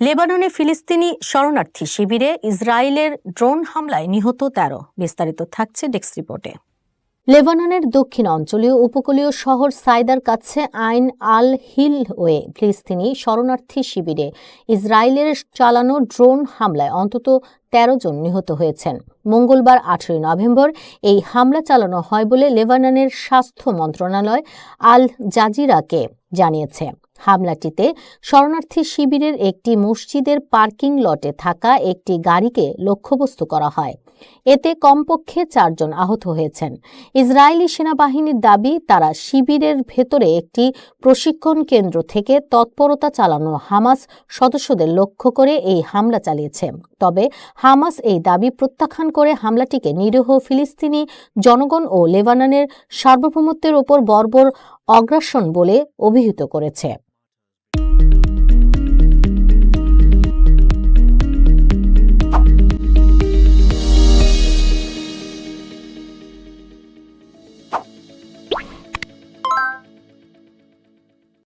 লেবাননে ফিলিস্তিনি শরণার্থী শিবিরে ইসরায়েলের ড্রোন হামলায় নিহত তেরো। বিস্তারিত থাকছে ডেস্ক রিপোর্টে। লেবাননের দক্ষিণ অঞ্চলীয় উপকূলীয় শহর সাইদার কাছে আইন আল হিল ওয়ে ফিলিস্তিনি শরণার্থী শিবিরে ইসরায়েলের চালানো ড্রোন হামলায় অন্তত তেরো জন নিহত হয়েছেন। মঙ্গলবার আঠেরোই নভেম্বর এই হামলা চালানো হয় বলে লেবাননের স্বাস্থ্য মন্ত্রণালয় আল জাজিরাকে জানিয়েছে। হামলাটিতে শরণার্থী শিবিরের একটি মসজিদের পার্কিং লটে থাকা একটি গাড়িকে লক্ষ্যবস্তু করা হয়। এতে কমপক্ষে চারজন আহত হয়েছেন। ইসরায়েলি সেনাবাহিনীর দাবি, তারা শিবিরের ভেতরে একটি প্রশিক্ষণ কেন্দ্র থেকে তৎপরতা চালানো হামাস সদস্যদের লক্ষ্য করে এই হামলা চালিয়েছে। তবে হামাস এই দাবি প্রত্যাখ্যান করে হামলাটিকে নিরীহ ফিলিস্তিনি জনগণ ও লেবাননের সার্বভৌমত্বের ওপর বর্বর অগ্রাসন বলে অভিহিত করেছে।